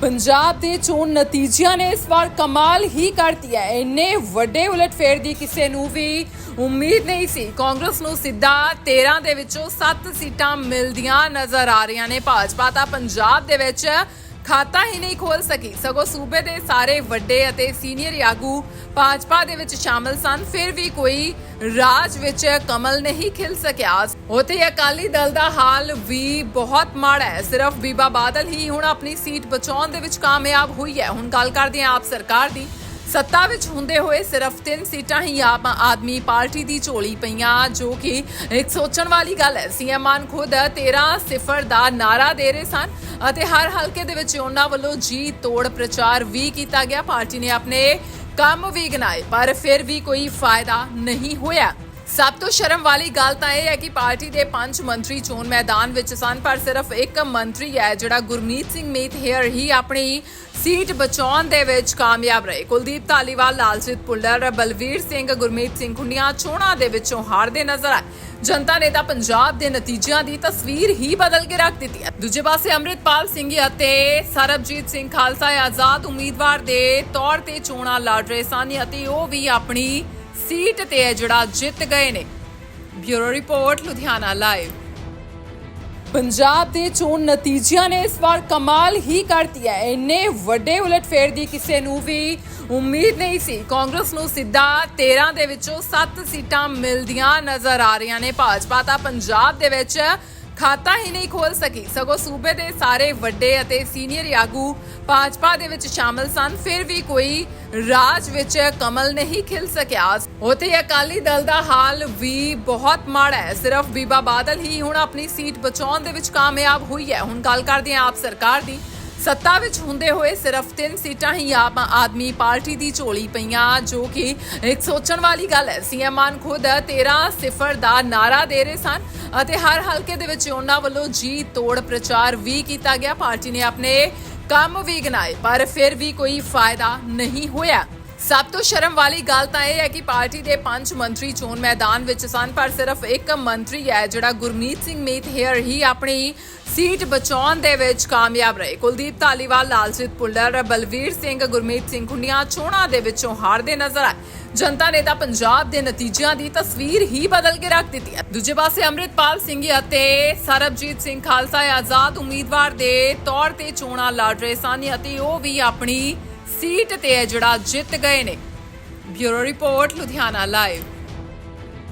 ਪੰਜਾਬ ਦੇ ਚੋਣ ਨਤੀਜਿਆਂ ਨੇ ਇਸ ਵਾਰ ਕਮਾਲ ਹੀ ਕਰਤੀ ਹੈ। ਇੰਨੇ ਵੱਡੇ ਉਲਟਫੇਰ ਦੀ ਕਿਸੇ ਨੂੰ ਵੀ ਉਮੀਦ ਨਹੀਂ ਸੀ। ਕਾਂਗਰਸ ਨੂੰ ਸਿੱਧਾ 13 ਦੇ ਵਿੱਚੋਂ 7 ਸੀਟਾਂ ਮਿਲਦੀਆਂ ਨਜ਼ਰ ਆ ਰਹੀਆਂ ਨੇ। ਭਾਜਪਾ ਤਾਂ ਪੰਜਾਬ ਦੇ ਵਿੱਚ ਖਾਤਾ ਹੀ ਨਹੀਂ ਖੋਲ ਸਕੀ। ਸਗੋਂ ਸੂਬੇ ਦੇ ਸਾਰੇ ਵੱਡੇ ਅਤੇ ਸੀਨੀਅਰ ਆਗੂ ਭਾਜਪਾ ਦੇ ਵਿੱਚ ਸ਼ਾਮਲ ਸਨ। ਫਿਰ ਵੀ ਕੋਈ ਰਾਜ ਵਿੱਚ ਕਮਲ ਨਹੀਂ ਖਿਲ ਸਕਿਆ। ਉਥੇ ਅਕਾਲੀ ਦਲ ਦਾ ਹਾਲ ਵੀ ਬਹੁਤ ਮਾੜਾ ਹੈ। ਸਿਰਫ ਬੀਬਾ ਬਾਦਲ ਹੀ ਹੁਣ ਆਪਣੀ ਸੀਟ ਬਚਾਉਣ ਦੇ ਵਿੱਚ ਕਾਮਯਾਬ ਹੋਈ ਹੈ। ਹੁਣ ਗੱਲ ਕਰਦੇ ਹਾਂ ਆਪ ਸਰਕਾਰ ਦੀ। ਸੱਤਾ ਵਿੱਚ ਹੁੰਦੇ ਹੋਏ ਸਿਰਫ ਤਿੰਨ ਸੀਟਾਂ ਹੀ ਆਪ ਆਦਮੀ ਪਾਰਟੀ ਦੀ ਝੋਲੀ ਪਈਆਂ, ਜੋ ਕਿ ਇੱਕ ਸੋਚਣ ਵਾਲੀ ਗੱਲ ਹੈ। ਸੀਐਮ ਮਾਨ ਖੁਦ 13 ਸਿਫਰ ਦਾ ਨਾਰਾ ਦੇ ਰਹੇ ਸਨ ਅਤੇ ਹਰ ਹਲਕੇ ਦੇ ਵਿੱਚ ਉਹਨਾਂ ਵੱਲੋਂ ਜੀ ਤੋੜ ਪ੍ਰਚਾਰ ਵੀ ਕੀਤਾ ਗਿਆ। ਪਾਰਟੀ ਨੇ ਆਪਣੇ ਕੰਮ ਵੀ ਗਿਣਾਏ ਪਰ ਫਿਰ ਵੀ ਕੋਈ ਫਾਇਦਾ ਨਹੀਂ ਹੋਇਆ। ਸਭ ਤੋਂ ਸ਼ਰਮ ਵਾਲੀ ਗੱਲ ਤਾਂ ਇਹ ਹੈ ਕਿ ਪਾਰਟੀ ਦੇ ਪੰਜ ਮੰਤਰੀ ਚੋਣ ਮੈਦਾਨ ਵਿੱਚ ਸਨ, ਪਰ ਸਿਰਫ ਇੱਕ ਮੰਤਰੀ ਹੈ, ਜਿਹੜਾ ਗੁਰਮੀਤ ਸਿੰਘ ਮੀਤ ਹੇਅਰ ਹੀ ਆਪਣੀ ਸੀਟ ਬਚਾਉਣ ਦੇ ਵਿੱਚ ਕਾਮਯਾਬ ਰਹੇ। ਕੁਲਦੀਪ ਧਾਲੀਵਾਲ, ਲਾਲਜੀਤ ਪੁੱਲਰ ਬਲਵੀਰ ਸਿੰਘ, ਗੁਰਮੀਤ ਸਿੰਘ ਖੁੰਡੀਆਂ ਚੋਣਾਂ ਦੇ ਵਿੱਚੋਂ ਹਾਰਦੇ ਨਜ਼ਰ ਆਏ। ਜਨਤਾ ਨੇ ਤਾਂ ਪੰਜਾਬ ਦੇ ਨਤੀਜਿਆਂ ਦੀ ਤਸਵੀਰ ਹੀ ਬਦਲ ਕੇ ਰੱਖ ਦਿੱਤੀ ਹੈ। ਦੂਜੇ ਪਾਸੇ ਅੰਮ੍ਰਿਤਪਾਲ ਸਿੰਘ ਅਤੇ ਸਰਬਜੀਤ ਸਿੰਘ ਖਾਲਸਾ ਆਜ਼ਾਦ ਉਮੀਦਵਾਰ ਦੇ ਤੌਰ ਤੇ ਚੋਣਾਂ ਲੜ ਰਹੇ ਸਨ ਅਤੇ ਉਹ ਵੀ ਆਪਣੀ ਸੀਟ ਤੇ ਹੈ ਜਿਹੜਾ ਜਿੱਤ ਗਏ ਨੇ। Bureau report, Ludhiana live. Punjab ਦੇ ਚੋਣ ਨਤੀਜਿਆਂ ਨੇ ਇਸ ਵਾਰ ਕਮਾਲ ਹੀ ਕਰਤੀ ਹੈ। ਇੰਨੇ ਵੱਡੇ ਉਲਟਫੇਰ ਦੀ ਕਿਸੇ ਨੂੰ ਵੀ ਉਮੀਦ ਨਹੀਂ ਸੀ। ਕਾਂਗਰਸ ਨੂੰ ਸਿੱਧਾ 13 ਦੇ ਵਿੱਚੋਂ 7 ਸੀਟਾਂ ਮਿਲਦੀਆਂ ਨਜ਼ਰ ਆ ਰਹੀਆਂ ਨੇ। ਭਾਜਪਾ ਤਾਂ ਪੰਜਾਬ ਦੇ ਵਿੱਚ ਖਾਤਾ ਹੀ ਨਹੀਂ ਖੋਲ ਸਕੀ। ਸਗੋਂ ਸੂਬੇ ਦੇ ਸਾਰੇ ਵੱਡੇ ਅਤੇ ਸੀਨੀਅਰ ਆਗੂ ਭਾਜਪਾ ਦੇ ਵਿੱਚ ਸ਼ਾਮਲ ਸਨ। ਫਿਰ ਵੀ ਕੋਈ ਰਾਜ ਵਿੱਚ ਕਮਲ ਨਹੀਂ ਖਿਲ ਸਕਿਆ। ਉਥੇ ਅਕਾਲੀ ਦਲ ਦਾ ਹਾਲ ਵੀ ਬਹੁਤ ਮਾੜਾ ਹੈ। ਸਿਰਫ ਬੀਬਾ ਬਾਦਲ ਹੀ ਹੁਣ ਆਪਣੀ ਸੀਟ ਬਚਾਉਣ ਦੇ ਵਿੱਚ ਕਾਮਯਾਬ ਹੋਈ ਹੈ। ਹੁਣ ਗੱਲ ਕਰਦੇ ਹਾਂ ਆਪ ਸਰਕਾਰ ਦੀ। ਸੱਤਾ ਵਿੱਚ ਹੁੰਦੇ ਹੋਏ ਸਿਰਫ ਤਿੰਨ ਸੀਟਾਂ ਹੀ ਆਪ ਆਦਮੀ ਪਾਰਟੀ ਦੀ ਝੋਲੀ ਪਈਆਂ, ਜੋ ਕਿ ਇੱਕ ਸੋਚਣ ਵਾਲੀ ਗੱਲ ਹੈ। ਸੀਐਮ ਮਾਨ ਖੁਦ 13 ਸਿਫਰ ਦਾ ਨਾਰਾ ਦੇ ਰਹੇ ਸਨ ਅਤੇ ਹਰ ਹਲਕੇ ਦੇ ਵਿੱਚ ਉਹਨਾਂ ਵੱਲੋਂ ਜੀ ਤੋੜ ਪ੍ਰਚਾਰ ਵੀ ਕੀਤਾ ਗਿਆ। ਪਾਰਟੀ ਨੇ ਆਪਣੇ ਕੰਮ ਵੀ ਗਨਾਏ ਪਰ ਫਿਰ ਵੀ ਕੋਈ ਫਾਇਦਾ ਨਹੀਂ ਹੋਇਆ। ਸਭ ਤੋਂ ਸ਼ਰਮ ਵਾਲੀ ਗੱਲ ਤਾਂ ਇਹ ਹੈ ਕਿ ਪਾਰਟੀ ਦੇ ਪੰਜ ਮੰਤਰੀ ਚੋਣ ਮੈਦਾਨ ਵਿੱਚ ਸਨ, ਪਰ ਸਿਰਫ ਇੱਕ ਮੰਤਰੀ ਹੈ, ਜਿਹੜਾ ਗੁਰਮੀਤ ਸਿੰਘ ਮੀਤ ਹੇਅਰ ਹੀ ਆਪਣੀ ਸੀਟ ਬਚਾਉਣ ਦੇ ਵਿੱਚ ਕਾਮਯਾਬ ਰਹੇ। ਕੁਲਦੀਪ ਧਾਲੀਵਾਲ, ਲਾਲਜੀਤ ਪੁੱਲਰ ਬਲਵੀਰ ਸਿੰਘ, ਗੁਰਮੀਤ ਸਿੰਘ ਖੁੰਡੀਆਂ ਚੋਣਾਂ ਦੇ ਵਿੱਚੋਂ ਹਾਰਦੇ ਨਜ਼ਰ ਆਏ। ਜਨਤਾ ਨੇ ਤਾਂ ਪੰਜਾਬ ਦੇ ਨਤੀਜਿਆਂ ਦੀ ਤਸਵੀਰ ਹੀ ਬਦਲ ਕੇ ਰੱਖ ਦਿੱਤੀ ਹੈ। ਦੂਜੇ ਪਾਸੇ ਅੰਮ੍ਰਿਤਪਾਲ ਸਿੰਘ ਅਤੇ ਸਰਬਜੀਤ ਸਿੰਘ ਖਾਲਸਾ ਆਜ਼ਾਦ ਉਮੀਦਵਾਰ ਦੇ ਤੌਰ ਤੇ ਚੋਣਾਂ ਲੜ ਰਹੇ ਸਨ ਅਤੇ ਉਹ ਵੀ ਆਪਣੀ ਸੀਟ ਤੇ ਜਿਹੜਾ ਜਿੱਤ ਗਏ ਨੇ। Bureau report, Ludhiana live.